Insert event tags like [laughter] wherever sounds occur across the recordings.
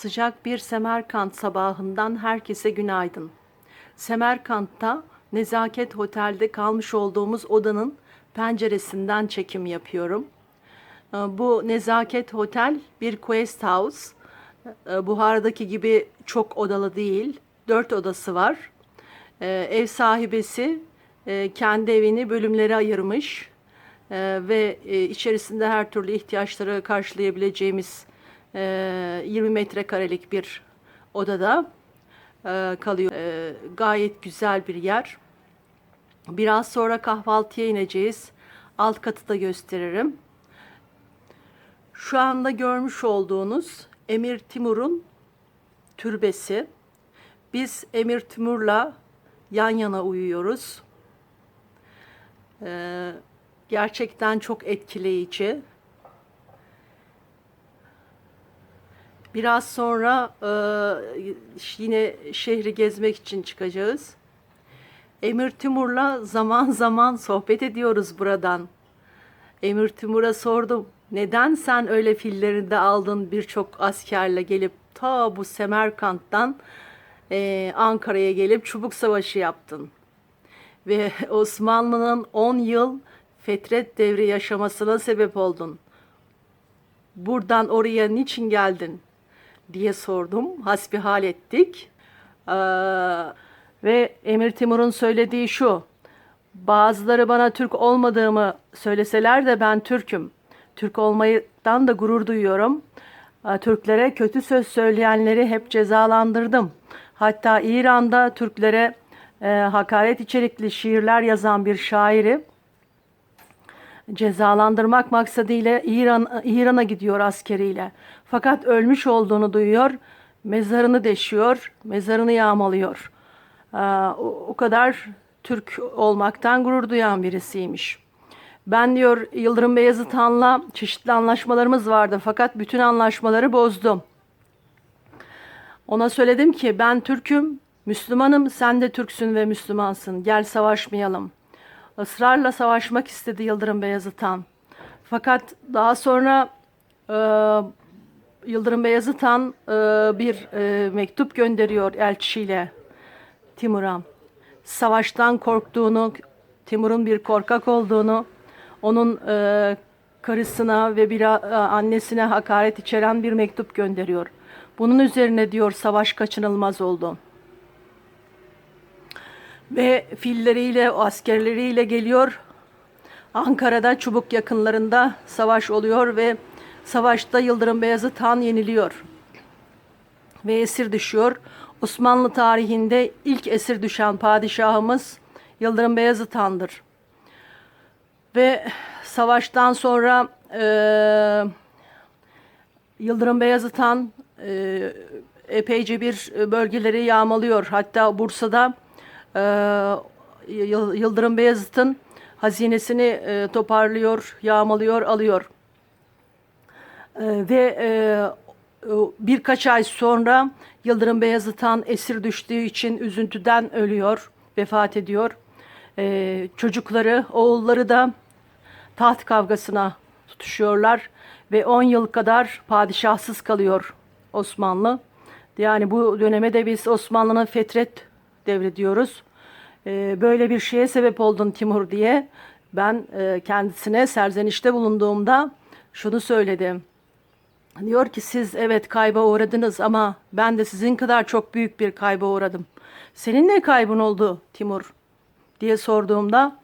Sıcak bir Semerkant sabahından herkese günaydın. Semerkant'ta Nezaket Otel'de kalmış olduğumuz odanın penceresinden çekim yapıyorum. Ee, Bu Nezaket Otel bir Quest House. Ee, Buhar'daki gibi çok odalı değil. Dört odası var. Ee, Ev sahibesi e, kendi evini bölümlere ayırmış. Ee, ve e, içerisinde her türlü ihtiyaçları karşılayabileceğimiz e, 20 metrekarelik bir odada e, kalıyor. E, gayet güzel bir yer. Biraz sonra kahvaltıya ineceğiz. Alt katı da gösteririm. Şu anda görmüş olduğunuz Emir Timur'un türbesi. Biz Emir Timur'la yan yana uyuyoruz. Ee, gerçekten çok etkileyici. Biraz sonra e, yine şehri gezmek için çıkacağız. Emir Timur'la zaman zaman sohbet ediyoruz buradan. Emir Timur'a sordum. Neden sen öyle fillerinde aldın birçok askerle gelip ta bu Semerkant'tan e, Ankara'ya gelip Çubuk Savaşı yaptın? Ve [laughs] Osmanlı'nın 10 yıl fetret devri yaşamasına sebep oldun. Buradan oraya niçin geldin diye sordum. Hasbihal ettik. Ee, ve Emir Timur'un söylediği şu. Bazıları bana Türk olmadığımı söyleseler de ben Türk'üm. Türk olmayından da gurur duyuyorum. Ee, Türklere kötü söz söyleyenleri hep cezalandırdım. Hatta İran'da Türklere e, hakaret içerikli şiirler yazan bir şairi cezalandırmak maksadıyla İran İran'a gidiyor askeriyle. Fakat ölmüş olduğunu duyuyor, mezarını deşiyor, mezarını yağmalıyor. Ee, o, kadar Türk olmaktan gurur duyan birisiymiş. Ben diyor Yıldırım Beyazıt Han'la çeşitli anlaşmalarımız vardı fakat bütün anlaşmaları bozdum. Ona söyledim ki ben Türk'üm, Müslümanım, sen de Türksün ve Müslümansın. Gel savaşmayalım. Israrla savaşmak istedi Yıldırım Beyazıt Han. Fakat daha sonra e, Yıldırım Beyazıt Han e, bir e, mektup gönderiyor elçiyle Timur'a. Savaştan korktuğunu, Timur'un bir korkak olduğunu, onun e, karısına ve bir annesine hakaret içeren bir mektup gönderiyor. Bunun üzerine diyor savaş kaçınılmaz oldu. Ve filleriyle, askerleriyle geliyor. Ankara'da Çubuk yakınlarında savaş oluyor ve savaşta Yıldırım Beyazıt Han yeniliyor. Ve esir düşüyor. Osmanlı tarihinde ilk esir düşen padişahımız Yıldırım Beyazıt Han'dır. Ve savaştan sonra eee Yıldırım Beyazıt Han e, epeyce bir bölgeleri yağmalıyor. Hatta Bursa'da e, Yıldırım Beyazıt'ın hazinesini e, toparlıyor, yağmalıyor, alıyor. E, ve e, birkaç ay sonra Yıldırım Beyazıt Han esir düştüğü için üzüntüden ölüyor, vefat ediyor. E, çocukları, oğulları da taht kavgasına tutuşuyorlar ve 10 yıl kadar padişahsız kalıyor Osmanlı. Yani bu döneme de biz Osmanlı'nın fetret devri diyoruz. Ee, böyle bir şeye sebep oldun Timur diye ben e, kendisine serzenişte bulunduğumda şunu söyledim. Diyor ki siz evet kayba uğradınız ama ben de sizin kadar çok büyük bir kayba uğradım. Senin ne kaybın oldu Timur diye sorduğumda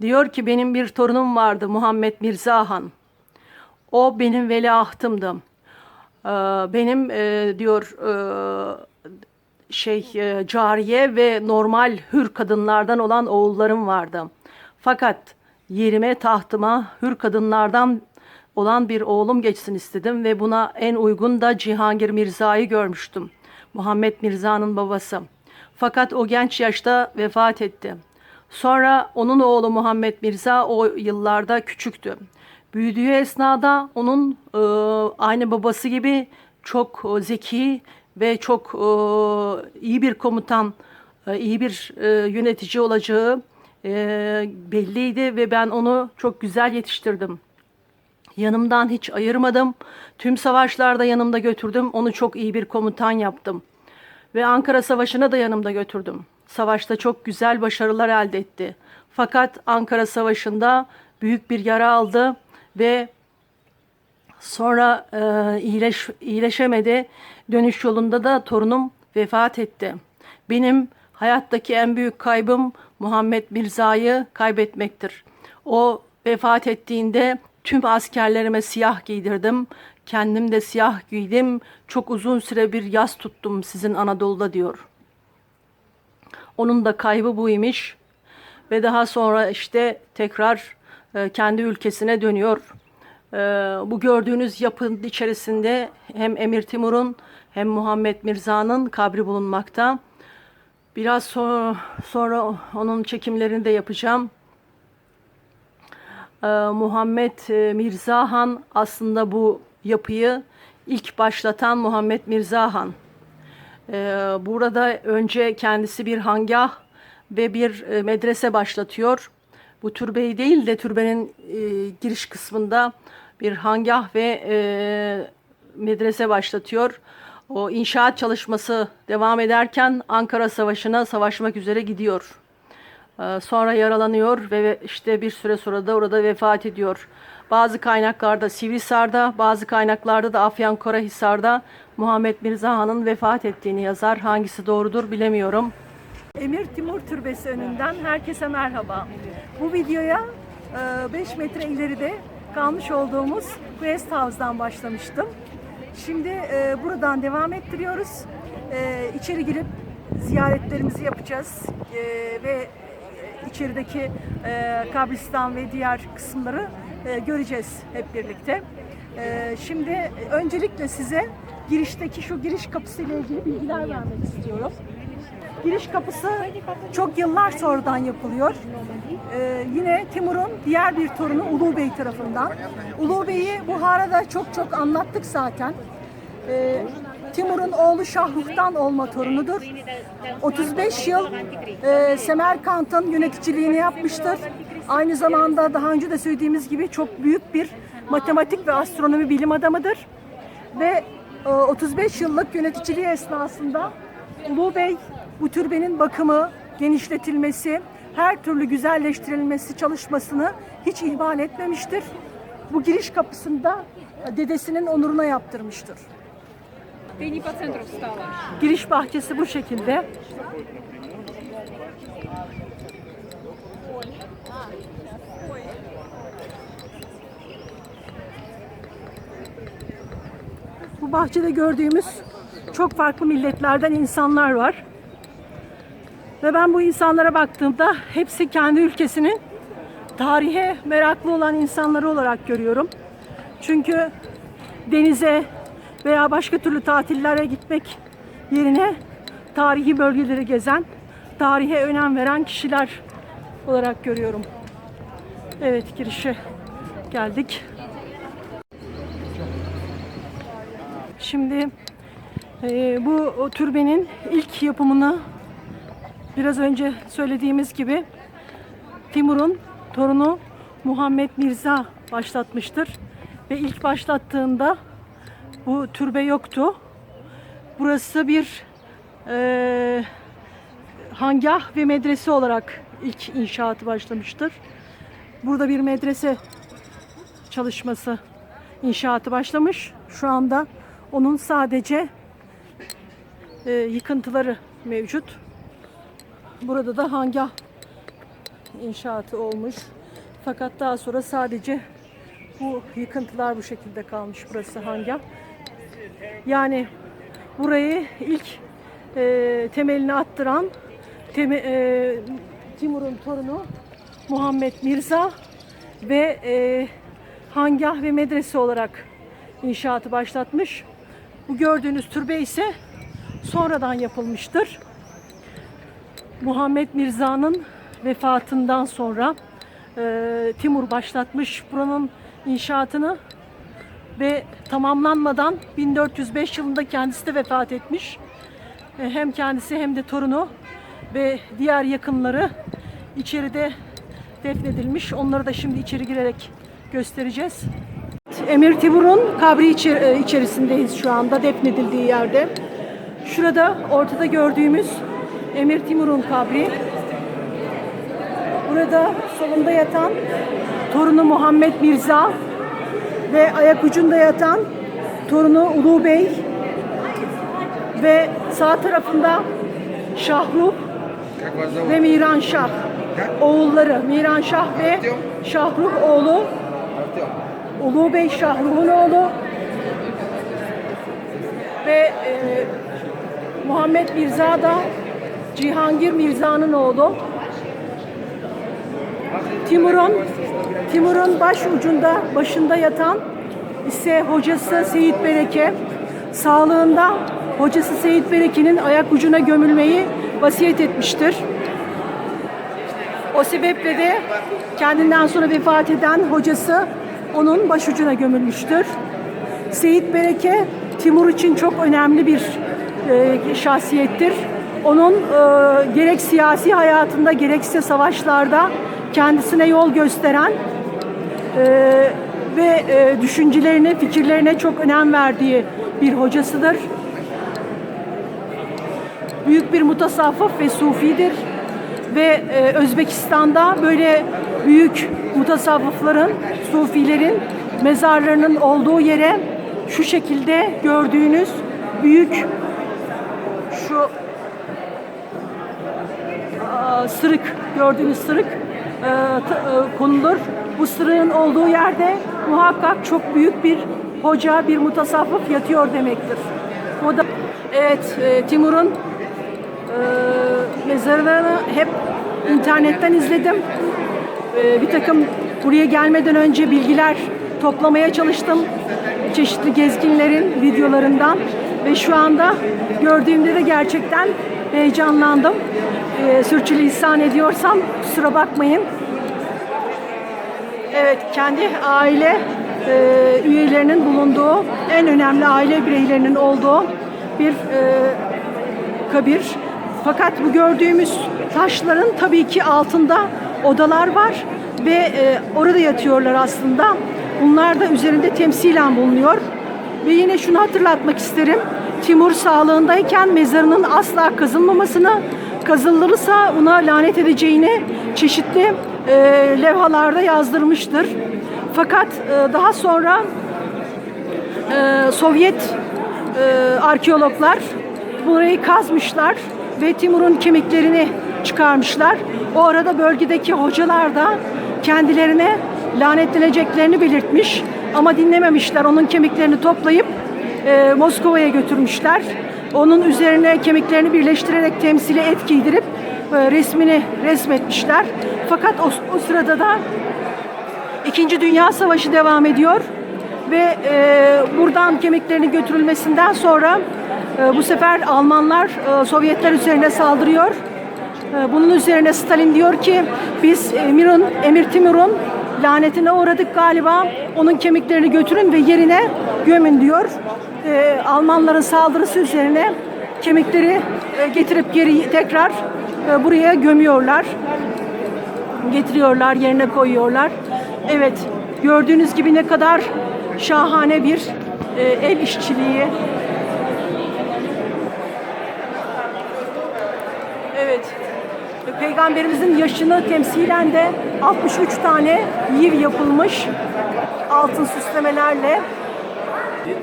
Diyor ki benim bir torunum vardı Muhammed Mirza Han. O benim veliahtımdı. Ee, benim e, diyor e, şey e, cariye ve normal hür kadınlardan olan oğullarım vardı. Fakat yerime tahtıma hür kadınlardan olan bir oğlum geçsin istedim ve buna en uygun da Cihangir Mirza'yı görmüştüm. Muhammed Mirza'nın babası. Fakat o genç yaşta vefat etti. Sonra onun oğlu Muhammed Mirza o yıllarda küçüktü. Büyüdüğü esnada onun e, aynı babası gibi çok e, zeki ve çok e, iyi bir komutan, e, iyi bir e, yönetici olacağı belliydi ve ben onu çok güzel yetiştirdim. Yanımdan hiç ayırmadım. Tüm savaşlarda yanımda götürdüm. Onu çok iyi bir komutan yaptım. Ve Ankara Savaşı'na da yanımda götürdüm. Savaşta çok güzel başarılar elde etti. Fakat Ankara Savaşı'nda büyük bir yara aldı ve sonra e, iyileş, iyileşemedi. Dönüş yolunda da torunum vefat etti. Benim hayattaki en büyük kaybım Muhammed Mirza'yı kaybetmektir. O vefat ettiğinde tüm askerlerime siyah giydirdim. Kendim de siyah giydim. Çok uzun süre bir yas tuttum sizin Anadolu'da diyor. Onun da kaybı buymuş. Ve daha sonra işte tekrar e, kendi ülkesine dönüyor. E, bu gördüğünüz yapının içerisinde hem Emir Timur'un hem Muhammed Mirza'nın kabri bulunmakta. Biraz sonra, sonra onun çekimlerini de yapacağım. Ee, Muhammed e, Mirza Han aslında bu yapıyı ilk başlatan Muhammed Mirza Han. Ee, burada önce kendisi bir hangah ve bir e, medrese başlatıyor. Bu türbeyi değil de türbenin e, giriş kısmında bir hangah ve e, medrese başlatıyor. O inşaat çalışması devam ederken Ankara Savaşı'na savaşmak üzere gidiyor. Ee, Sonra yaralanıyor ve işte bir süre sonra da orada vefat ediyor. Bazı kaynaklarda Sivrisar'da, bazı kaynaklarda da Afyonkarahisar'da Muhammed Mirza Han'ın vefat ettiğini yazar. Hangisi doğrudur bilemiyorum. Emir Timur Türbesi önünden herkese merhaba. Bu videoya 5 metre ileride kalmış olduğumuz Guest House'dan başlamıştım. Şimdi e, buradan devam ettiriyoruz. E, içeri girip ziyaretlerimizi yapacağız E, ve içerideki e, kabristan ve diğer kısımları e, göreceğiz hep birlikte. E, şimdi öncelikle size girişteki şu giriş kapısı ile ilgili bilgiler vermek istiyorum. Giriş kapısı çok yıllar sonradan yapılıyor. Ee, yine Timur'un diğer bir torunu Ulu Bey tarafından. Ulu Bey'i Buhara'da çok çok anlattık zaten. Ee, Timur'un oğlu Şahruk'tan olma torunudur. 35 yıl e, Semerkant'ın yöneticiliğini yapmıştır. Aynı zamanda daha önce de söylediğimiz gibi çok büyük bir matematik ve astronomi bilim adamıdır. Ve e, 35 yıllık yöneticiliği esnasında Ulu Bey bu türbenin bakımı, genişletilmesi, her türlü güzelleştirilmesi çalışmasını hiç ihmal etmemiştir. Bu giriş kapısında dedesinin onuruna yaptırmıştır. Giriş bahçesi bu şekilde. Bu bahçede gördüğümüz çok farklı milletlerden insanlar var. Ve ben bu insanlara baktığımda hepsi kendi ülkesinin tarihe meraklı olan insanları olarak görüyorum. Çünkü denize veya başka türlü tatillere gitmek yerine tarihi bölgeleri gezen, tarihe önem veren kişiler olarak görüyorum. Evet girişe geldik. Şimdi e, bu türbenin ilk yapımını biraz önce söylediğimiz gibi Timur'un torunu Muhammed Mirza başlatmıştır. Ve ilk başlattığında bu türbe yoktu. Burası bir e, hangah ve medrese olarak ilk inşaatı başlamıştır. Burada bir medrese çalışması inşaatı başlamış. Şu anda onun sadece e, yıkıntıları mevcut. Burada da hangah inşaatı olmuş. Fakat daha sonra sadece bu yıkıntılar bu şekilde kalmış. Burası hangah. Yani burayı ilk e, temelini attıran teme, e, Timur'un torunu Muhammed Mirza ve e, hangah ve medrese olarak inşaatı başlatmış. Bu gördüğünüz türbe ise sonradan yapılmıştır. Muhammed Mirza'nın vefatından sonra e, Timur başlatmış buranın inşaatını ve tamamlanmadan 1405 yılında kendisi de vefat etmiş. E, Hem kendisi hem de torunu ve diğer yakınları içeride defnedilmiş. Onları da şimdi içeri girerek göstereceğiz. Emir Timur'un kabri e, içerisindeyiz şu anda defnedildiği yerde. Şurada ortada gördüğümüz Emir Timur'un kabri. Burada solunda yatan torunu Muhammed Mirza ve ayak ucunda yatan torunu Ulu Bey ve sağ tarafında Şahruh ve Miran Şah oğulları. Miran Şah ve Şahruh oğlu. Ulu Bey Şahruh'un oğlu. Ve e, Muhammed Mirza da Cihangir Mirza'nın oğlu. Timur'un Timur'un baş ucunda başında yatan ise hocası Seyit Bereke. Sağlığında hocası Seyit Bereke'nin ayak ucuna gömülmeyi vasiyet etmiştir. O sebeple de kendinden sonra vefat eden hocası onun başucuna gömülmüştür. Seyit Bereke Timur için çok önemli bir e, şahsiyettir. Onun e, gerek siyasi hayatında gerekse savaşlarda kendisine yol gösteren e, ve e, düşüncelerine, fikirlerine çok önem verdiği bir hocasıdır. Büyük bir mutasavvıf ve sufidir ve e, Özbekistan'da böyle büyük mutasavvıfların, sufilerin mezarlarının olduğu yere şu şekilde gördüğünüz büyük şu aa, sırık gördüğünüz sırık e, e, konulur. Bu sırığın olduğu yerde muhakkak çok büyük bir hoca, bir mutasavvıf yatıyor demektir. O da evet e, Timur'un mezarlarını hep internetten izledim. Bir takım buraya gelmeden önce bilgiler toplamaya çalıştım. Çeşitli gezginlerin videolarından ve şu anda gördüğümde de gerçekten heyecanlandım. E, sürçülisan ediyorsam kusura bakmayın. Evet, kendi aile e, üyelerinin bulunduğu, en önemli aile bireylerinin olduğu bir e, kabir. Fakat bu gördüğümüz taşların tabii ki altında odalar var ve e, orada yatıyorlar aslında. Bunlar da üzerinde temsilen bulunuyor. Ve yine şunu hatırlatmak isterim. Timur sağlığındayken mezarının asla kazılmamasını, kazılırsa ona lanet edeceğini çeşitli e, levhalarda yazdırmıştır. Fakat e, daha sonra e, Sovyet e, arkeologlar burayı kazmışlar ve Timur'un kemiklerini çıkarmışlar. O arada bölgedeki hocalar da kendilerine lanetleneceklerini belirtmiş ama dinlememişler. Onun kemiklerini toplayıp e, Moskova'ya götürmüşler. Onun üzerine kemiklerini birleştirerek temsili et giydirip e, resmini resmetmişler. Fakat o, o sırada da İkinci Dünya Savaşı devam ediyor ve e, buradan kemiklerinin götürülmesinden sonra e, bu sefer Almanlar e, Sovyetler üzerine saldırıyor. E, bunun üzerine Stalin diyor ki biz Emir'in, Emir Timur'un lanetine uğradık galiba. Onun kemiklerini götürün ve yerine gömün diyor. E, Almanların saldırısı üzerine kemikleri e, getirip geri tekrar e, buraya gömüyorlar getiriyorlar, yerine koyuyorlar. Evet, gördüğünüz gibi ne kadar şahane bir e, el işçiliği. Evet, ve Peygamberimizin yaşını temsilen de 63 tane yiv yapılmış altın süslemelerle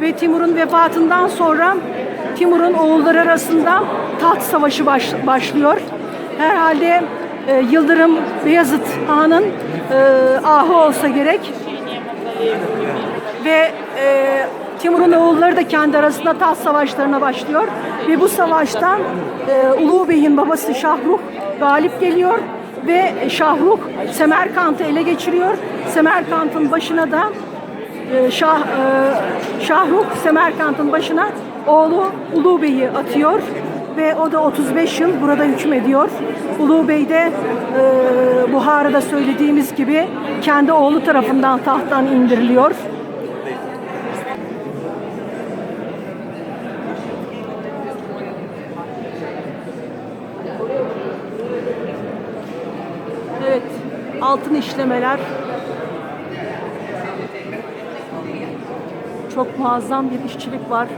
ve Timur'un vefatından sonra Timur'un oğulları arasında taht savaşı baş- başlıyor. Herhalde e, Yıldırım Beyazıt Han'ın e, ahı olsa gerek. Ve e, Timur'un oğulları da kendi arasında taht savaşlarına başlıyor. Ve bu savaştan e, Ulu Bey'in babası Şahruh galip geliyor ve Şahruh Semerkant'ı ele geçiriyor. Semerkant'ın başına da e, Şah, e, Şahruh Semerkant'ın başına oğlu Ulu Bey'i atıyor ve o da 35 yıl burada hükmediyor. Ulu Bey de e, Buhara'da söylediğimiz gibi kendi oğlu tarafından tahttan indiriliyor. Evet, altın işlemeler. Çok muazzam bir işçilik var.